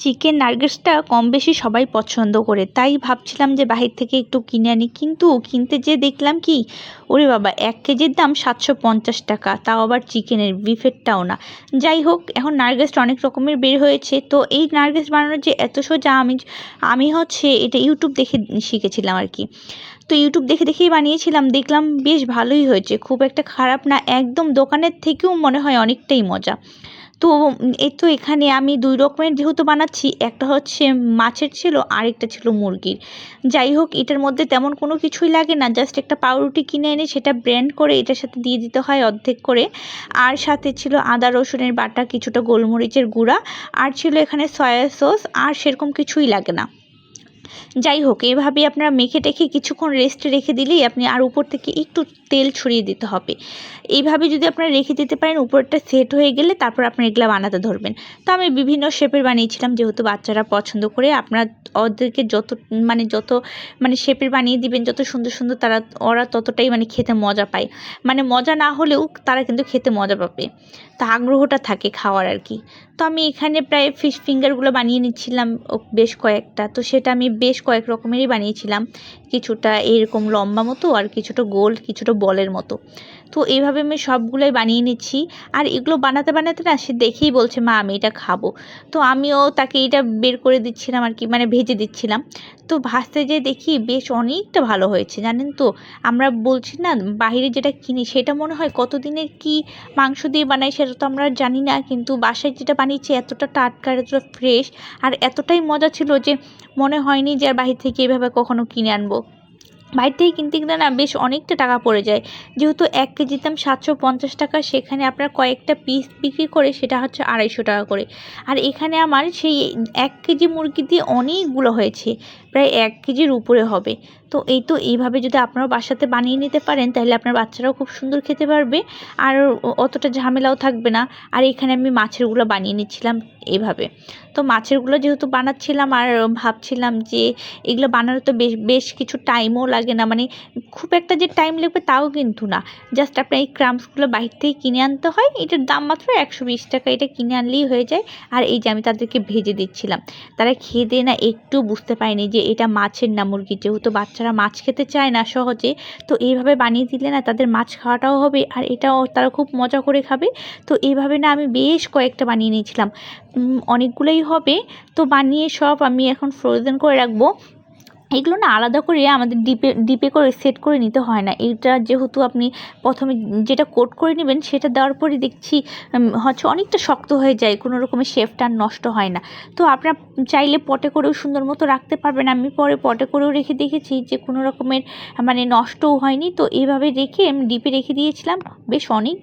Chicken নাগেটসটা কম বেশি সবাই পছন্দ করে। তাই ভাবছিলাম যে বাহির থেকে একটু কিনে আনি। কিন্তু কিনতে যেয়ে দেখলাম কি, ওরে বাবা, এক কেজির দাম সাতশো পঞ্চাশ টাকা। তাও আবার চিকেনের বিফেরটাও না। যাই হোক, এখন নার্গেস্ট অনেক রকমের বের হয়েছে। তো এই নার্গেস্ট বানানোর যে এত সোজা আমি আমি হচ্ছে এটা ইউটিউব দেখে শিখেছিলাম আর কি। তো ইউটিউব দেখে দেখেই বানিয়েছিলাম। দেখলাম বেশ ভালোই হয়েছে। খুব একটা খারাপ না। একদম দোকানের থেকেও মনে হয় অনেকটাই মজা। তো এই তো এখানে আমি দুই রকমের যেহেতু বানাচ্ছি, একটা হচ্ছে মাছের ছিল, আরেকটা ছিল মুরগির। যাই হোক, এটার মধ্যে তেমন কোনো কিছুই লাগে না, জাস্ট একটা পাউরুটি কিনে এনে সেটা ব্র্যান্ড করে এটার সাথে দিয়ে দিতে হয় অর্ধেক করে। আর সাথে ছিল আদা, রসুনের বাটা, কিছুটা গোলমরিচের গুঁড়া, আর ছিল এখানে সয়া সস, আর সেরকম কিছুই লাগে না। যাই হোক এভাবে আপনারা মেখে টেখে কিছুক্ষণ রেস্টে রেখে দিলেই আপনি আর উপর থেকে একটু তেল ছড়িয়ে দিতে হবে। এইভাবে যদি আপনারা রেখে দিতে পারেন, উপরটা সেট হয়ে গেলে তারপর আপনার এগুলো বানাতে ধরবেন। তো আমি বিভিন্ন শেপের বানিয়েছিলাম, যেহেতু বাচ্চারা পছন্দ করে। আপনারা ওদেরকে যত মানে যত মানে শেপের বানিয়ে দিবেন, যত সুন্দর সুন্দর তারা, ওরা ততটাই মানে খেতে মজা পায়। মানে মজা না হলেও তারা কিন্তু খেতে মজা পাবে। তা আগ্রহটা থাকে খাওয়ার আর কি। তো আমি এখানে প্রায় ফিশ ফিঙ্গারগুলো বানিয়ে নিচ্ছিলাম বেশ কয়েকটা। তো সেটা আমি বেশ কয়েক রকমেরই বানিয়েছিলাম। কিছুটা এরকম লম্বা মতো আর কিছুটা গোল, কিছুটা বলের মতো। তো এইভাবে আমি সবগুলোই বানিয়ে নিচ্ছি। আর এগুলো বানাতে বানাতে না সে দেখেই বলছে, মা, আমি এটা খাব। তো আমিও তাকে এটা বের করে দিচ্ছিলাম আর কি মানে ভেজে দিচ্ছিলাম। তো ভাজতে যেয়ে দেখি বেশ অনেকটা ভালো হয়েছে, জানেন তো? আমরা বলছি না বাইরে যেটা কিনি সেটা মনে হয় কতদিনের কি মাংস দিয়ে বানাই সেটা তো আমরা জানি না। কিন্তু বাসায় যেটা বানিয়েছি এতটা টাটকা, এতটা ফ্রেশ আর এতটাই মজা ছিল যে মনে হয়নি যে আর বাহির থেকে এভাবে কখনো কিনে আনব? বাইরে থেকে কিনতে গেলে না বেশ অনেকটা টাকা পড়ে যায়। যেহেতু এক কেজির দাম সাতশো পঞ্চাশ টাকা, সেখানে আপনার কয়েকটা পিস বিক্রি করে সেটা হচ্ছে আড়াইশো টাকা করে। আর এখানে আমার সেই এক কেজি মুরগি দিয়ে অনেকগুলো হয়েছে, প্রায় এক কেজির উপরে হবে। তো এই তো এইভাবে যদি আপনারাও বাসাতে বানিয়ে নিতে পারেন, তাহলে আপনার বাচ্চারাও খুব সুন্দর খেতে পারবে। আর অতটা ঝামেলাও থাকবে না। আর এখানে আমি মাছেরগুলো বানিয়ে নিচ্ছিলাম। এইভাবে তো মাছেরগুলো যেহেতু বানাচ্ছিলাম আর ভাবছিলাম যে এগুলো বানানো তো বেশ বেশ কিছু টাইমও লাগে না। মানে খুব একটা যে টাইম লাগবে তাও কিন্তু না। জাস্ট আপনার এই ক্রামসগুলো বাইরে থেকে কিনে আনতে হয়। এটার দাম মাত্র একশো বিশ টাকা। এটা কিনে আনলেই হয়ে যায়। আর এই যে আমি তাদেরকে ভেজে দিচ্ছিলাম, তারা খেয়ে দিয়ে না একটু বুঝতে পারেনি যে এটা মাছের না মুরগি যেহেতু বাচ্চারা মাছ খেতে চায় না সহজে, তো এইভাবে বানিয়ে দিলে না তাদের মাছ খাওয়াটাও হবে। আর এটাও তারা খুব মজা করে খাবে। তো এইভাবে না আমি বেশ কয়েকটা বানিয়ে নিয়েছিলাম। অনেকগুলোই হবে। তো বানিয়ে সব আমি এখন ফ্রোজেন করে রাখব। এগুলো না আলাদা করে আমাদের ডিপে ডিপে করে সেট করে নিতে হয় না। এটা যেহেতু আপনি প্রথমে যেটা কোট করে নেবেন, সেটা দেওয়ার পরে দেখছি হচ্ছে অনেকটা শক্ত হয়ে যায়, কোনো রকমের শেপটা নষ্ট হয় না। তো আপনার চাইলে পটে করেও সুন্দর মতো রাখতে পারবেন। আমি পরে পটে করেও রেখে দেখেছি যে কোনো রকমের মানে নষ্টও হয়নি। তো এইভাবে রেখে আমি ডিপে রেখে দিয়েছিলাম। বেশ অনেক